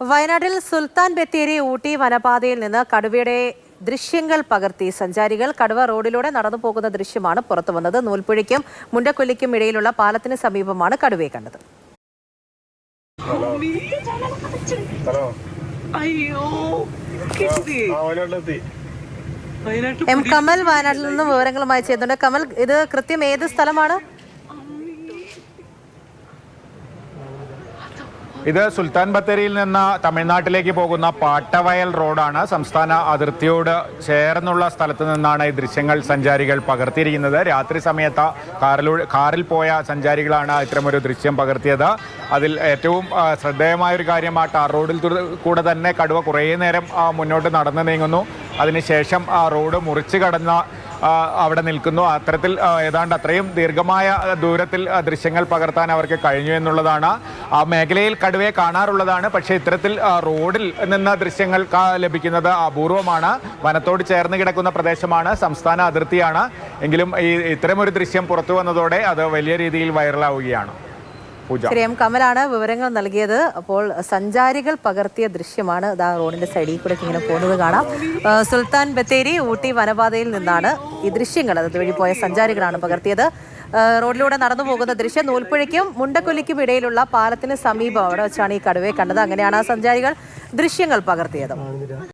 വയനാട്ടിൽ സുൽത്താൻ ബത്തേരി ഊട്ടി വനപാതയിൽ നിന്ന് കടുവയുടെ ദൃശ്യങ്ങൾ പകർത്തി. സഞ്ചാരികൾ കടുവ റോഡിലൂടെ നടന്നു പോകുന്ന ദൃശ്യമാണ് പുറത്തു വന്നത് നൂൽപ്പുഴയ്ക്കും മുണ്ടക്കൊല്ലിക്കും ഇടയിലുള്ള പാലത്തിന് സമീപമാണ് കടുവയെ കണ്ടത്. അയ്യോ കിട്ടി. വയനാട്ടിൽ എം കമൽ വയനാട്ടിൽ നിന്ന് വിവരങ്ങളുമായി ചെയ്യുന്നുണ്ട് കമൽ ഇത് കൃത്യം ഏത് സ്ഥലമാണ്? ഇത് സുൽത്താൻ ബത്തേരിയിൽ നിന്ന് തമിഴ്നാട്ടിലേക്ക് പോകുന്ന പാട്ടവയൽ റോഡാണ്. സംസ്ഥാന അതിർത്തിയോട് ചേർന്നുള്ള സ്ഥലത്ത് നിന്നാണ് ഈ ദൃശ്യങ്ങൾ സഞ്ചാരികൾ പകർത്തിയിരിക്കുന്നത്. രാത്രി സമയത്ത് കാറിലൂടെ കാറിൽ പോയ സഞ്ചാരികളാണ് ഇത്തരമൊരു ദൃശ്യം പകർത്തിയത്. അതിൽ ഏറ്റവും ശ്രദ്ധേയമായ ഒരു കാര്യം ആ ടാർ റോഡിൽ കൂടെ തന്നെ കടുവ കുറേ നേരം മുന്നോട്ട് നടന്നു നീങ്ങുന്നു. അതിനുശേഷം ആ റോഡ് മുറിച്ച് കടന്ന അവിടെ നിൽക്കുന്നു. അത്തരത്തിൽ ഏതാണ്ട് അത്രയും ദീർഘമായ ദൂരത്തിൽ ദൃശ്യങ്ങൾ പകർത്താൻ അവർക്ക് കഴിഞ്ഞു എന്നുള്ളതാണ്. ആ മേഖലയിൽ കടുവയെ കാണാറുള്ളതാണ്. പക്ഷേ ഇത്തരത്തിൽ റോഡിൽ നിന്ന് ദൃശ്യങ്ങൾ ലഭിക്കുന്നത് അപൂർവമാണ്. വനത്തോട് ചേർന്ന് കിടക്കുന്ന പ്രദേശമാണ്. സംസ്ഥാന അതിർത്തിയാണ്. എങ്കിലും ഈ ഇത്തരമൊരു ദൃശ്യം പുറത്തു വന്നതോടെ അത് വലിയ രീതിയിൽ വൈറലാവുകയാണ്. ശരി എം കമലാണ് വിവരങ്ങൾ നൽകിയത്. അപ്പോൾ സഞ്ചാരികൾ പകർത്തിയ ദൃശ്യമാണ് ഇതാ റോഡിന്റെ സൈഡിൽ കൂടെ ഇങ്ങനെ പോകുന്നത് കാണാം. സുൽത്താൻ ബത്തേരി ഊട്ടി വനപാതയിൽ നിന്നാണ് ഈ ദൃശ്യങ്ങൾ അതുവഴി പോയ സഞ്ചാരികളാണ് പകർത്തിയത്. റോഡിലൂടെ നടന്നു പോകുന്ന ദൃശ്യം നൂൽപ്പുഴയ്ക്കും മുണ്ടക്കൊല്ലിക്കും ഇടയിലുള്ള പാലത്തിന് സമീപം അവിടെ വെച്ചാണ് ഈ കടുവയെ കണ്ടത്. അങ്ങനെയാണ് ആ സഞ്ചാരികൾ ദൃശ്യങ്ങൾ പകർത്തിയത്.